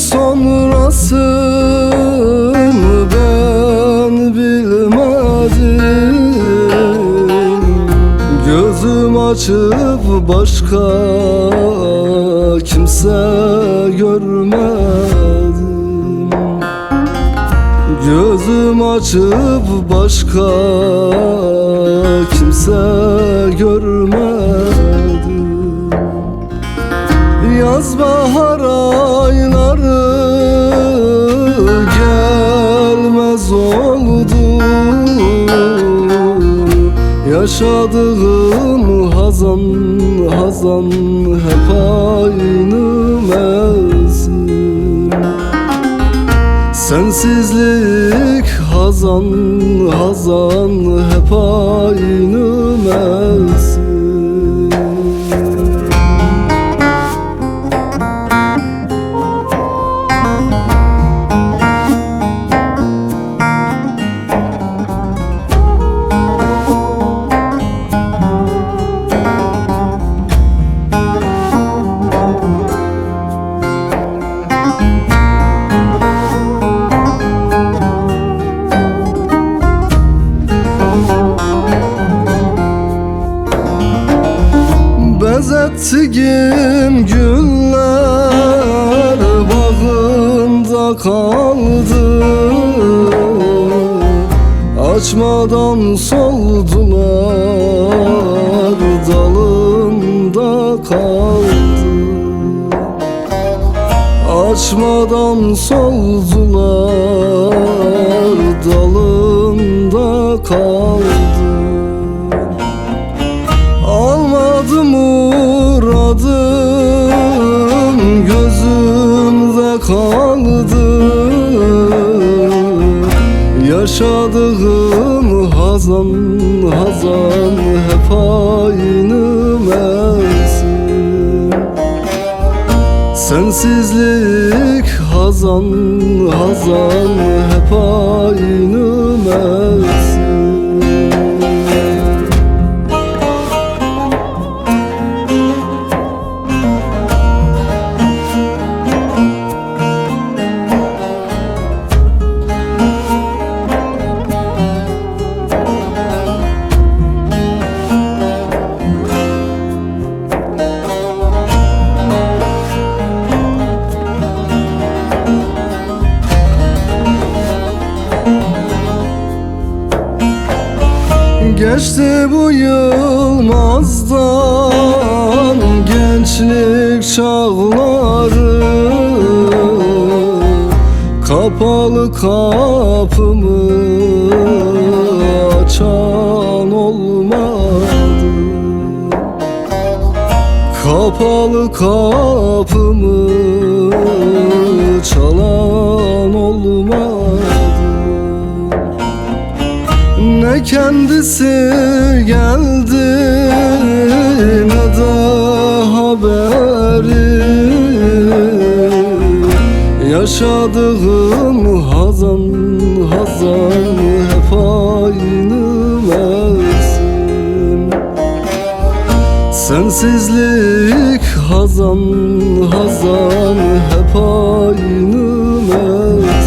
Sonrasını ben bilmedim Gözüm açıp başka kimse görmedim. Gözüm açıp başka kimse görmedim. Yaz bahar gelmez oldu. Yaşadığım hazan hazan hep aynı mevsim. Sensizlik hazan hazan hep aynı mevsim Bezettiğim güller bağında kaldı. Açmadan soldular dalında kaldı. Açmadan soldular dalında kaldı Yaşadığım hazan hazan hep aynı mevsim. Sensizlik hazan hazan hep aynı mevsim Geçti bu yılmazdan gençlik çağları. Kapalı kapımı açan olmadı. Kapalı kapımı kendisi geldi ne de haberi. Yaşadığım hazan hazan hep aynı mevsim. Sensizlik hazan hazan hep aynı mevsim